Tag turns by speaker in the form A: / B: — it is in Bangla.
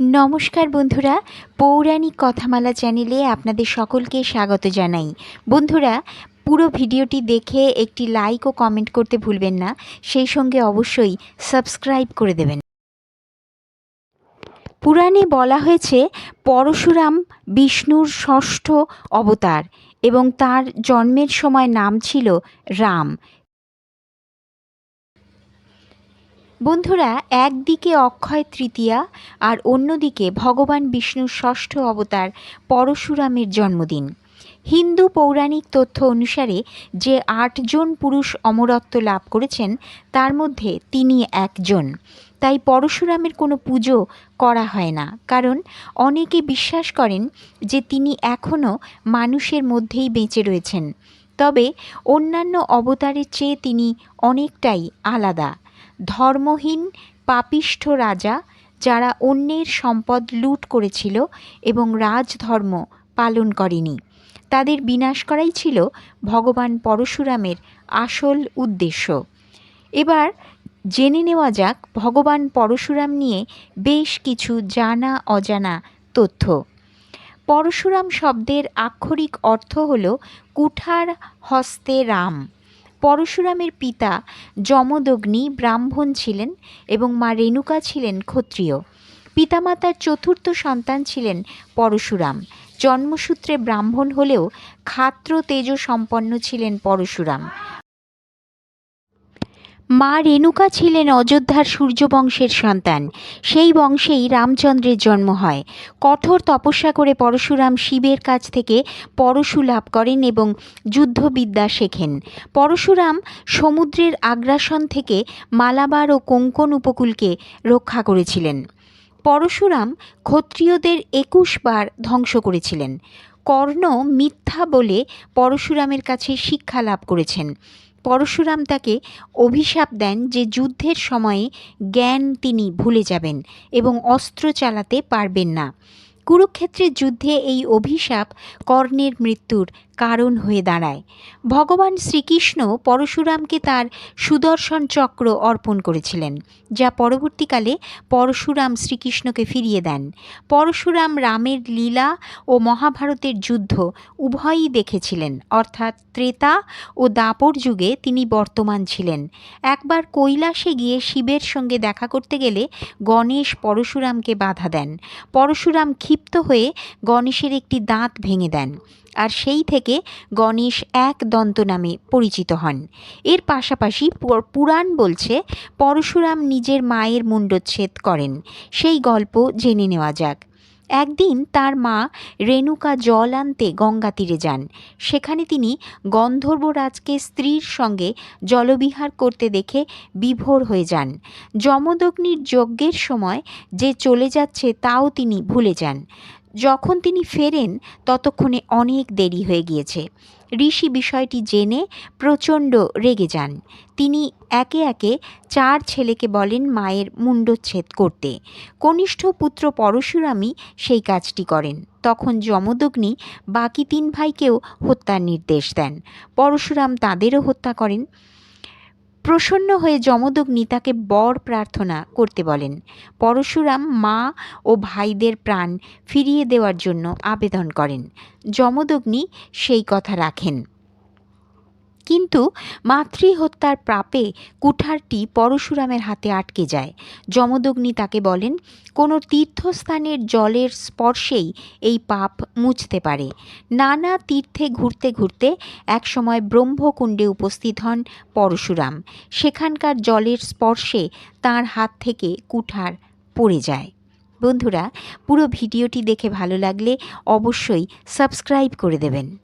A: নমস্কার বন্ধুরা, পৌরাণিক কথামালা চ্যানেলে আপনাদের সকলকে স্বাগত জানাই। বন্ধুরা, পুরো ভিডিওটি দেখে একটি লাইক ও কমেন্ট করতে ভুলবেন না, সেই সঙ্গে অবশ্যই সাবস্ক্রাইব করে দেবেন। পুরাণে বলা হয়েছে, পরশুরাম বিষ্ণুর ষষ্ঠ অবতার এবং তার জন্মের সময় নাম ছিল রাম। বন্ধুরা, একদিকে অক্ষয় তৃতীয়া আর অন্যদিকে ভগবান বিষ্ণুর ষষ্ঠ অবতার পরশুরামের জন্মদিন। হিন্দু পৌরাণিক তথ্য অনুসারে যে আটজন পুরুষ অমরত্ব লাভ করেছেন, তার মধ্যে তিনি একজন। তাই পরশুরামের কোনো পুজো করা হয় না। কারণ অনেকে বিশ্বাস করেন যে তিনি এখনও মানুষের মধ্যেই বেঁচে রয়েছেন। তবে অন্যান্য অবতারের চেয়ে তিনি অনেকটাই আলাদা। ধর্মহীন, পাপিষ্ঠ রাজা যারা অন্যের সম্পদ লুট করেছিল এবং রাজধর্ম পালন করেনি। তাদের বিনাশ করাই ছিল ভগবান পরশুরামের আসল উদ্দেশ্য। এবার জেনে নেওয়া যাক ভগবান পরশুরাম নিয়ে বেশ কিছু জানা অজানা তথ্য। পরশুরাম শব্দের আক্ষরিক অর্থ হল কুঠার হস্তে রাম। পরশুরামের পিতা যমদগ্নি ব্রাহ্মণ ছিলেন এবং মা রেণুকা ছিলেন ক্ষত্রিয়। পিতামাতার চতুর্থ সন্তান ছিলেন পরশুরাম। জন্মসূত্রে ব্রাহ্মণ হলেও খাত্র তেজ সম্পন্ন ছিলেন পরশুরাম। মা রেণুকা ছিলেন অযোধ্যার সূর্যবংশের সন্তান। সেই বংশেই রামচন্দ্রের জন্ম হয়। কঠোর তপস্যা করে পরশুরাম শিবের কাছ থেকে পরশু লাভ করেন এবং যুদ্ধবিদ্যা শেখেন। পরশুরাম সমুদ্রের আগ্রাসন থেকে মালাবার ও কোঙ্কন উপকূলকে রক্ষা করেছিলেন। পরশুরাম ক্ষত্রিয়দের একুশ বার ধ্বংস করেছিলেন। কর্ণ মিথ্যা বলে পরশুরামের কাছে শিক্ষা লাভ করেছেন। পরশুরাম তাকে অভিশাপ দেন যে যুদ্ধের সময়ে জ্ঞান তিনি ভুলে যাবেন এবং অস্ত্র চালাতে পারবেন না। কুরুক্ষেত্রের যুদ্ধে এই অভিশাপ কর্ণের মৃত্যুর কারণ হয়ে দাঁড়ায়। ভগবান শ্রীকৃষ্ণ পরশুরামকে তার সুদর্শন চক্র অর্পণ করেছিলেন, যা পরবর্তীকালে পরশুরাম শ্রীকৃষ্ণকে ফিরিয়ে দেন। পরশুরাম রামের লীলা ও মহাভারতের যুদ্ধ উভয়ই দেখেছিলেন, অর্থাৎ ত্রেতা ও দাপর যুগে তিনি বর্তমান ছিলেন। একবার কৈলাসে গিয়ে শিবের সঙ্গে দেখা করতে গেলে গণেশ পরশুরামকে বাধা দেন। পরশুরাম ক্ষিপ্ত হয়ে গণেশের একটি দাঁত ভেঙে দেন। আর সেই থেকে গণেশ এক দন্ত নামে পরিচিত হন। এর পাশাপাশি পুরাণ বলছে, পরশুরাম নিজের মায়ের মুণ্ডচ্ছেদ করেন। সেই গল্প জেনে নেওয়া যাক। একদিন তার মা রেণুকা জল আনতে গঙ্গা তীরে যান। সেখানে তিনি গন্ধর্বরাজকে স্ত্রীর সঙ্গে জলবিহার করতে দেখে বিভোর হয়ে যান। যমদগ্নির যজ্ঞের সময় যে চলে যাচ্ছে তাও তিনি ভুলে যান। যখন তিনি ফেরেন, ততক্ষণে অনেক দেরি হয়ে গিয়েছে। ঋষি বিষয়টি জেনে প্রচণ্ড রেগে যান। তিনি একে একে চার ছেলেকে বলেন মায়ের মুণ্ডচ্ছেদ করতে। কনিষ্ঠ পুত্র পরশুরামই সেই কাজটি করেন। তখন যমদগ্নি বাকি তিন ভাইকেও হত্যার নির্দেশ দেন। পরশুরাম তাদেরও হত্যা করেন। প্রসন্ন হয়ে যমদগ্নি তাকে বর প্রার্থনা করতে বলেন। পরশুরাম মা ও ভাইদের প্রাণ ফিরিয়ে দেওয়ার জন্য আবেদন করেন। যমদগ্নি সেই কথা রাখেন। কিন্তু মাতৃহত্যার প্রাপে কুঠারটি পরশুরামের হাতে আটকে যায়। যমদগ্নি তাকে বলেন, কোনো তীর্থস্থানের জলের স্পর্শেই এই পাপ মুছতে পারে। নানা তীর্থে ঘুরতে ঘুরতে একসময় ব্রহ্মকুণ্ডে উপস্থিত হন পরশুরাম। সেখানকার জলের স্পর্শে তার হাত থেকে কুঠার পড়ে যায়। বন্ধুরা, পুরো ভিডিওটি দেখে ভালো লাগলে অবশ্যই সাবস্ক্রাইব করে দেবেন।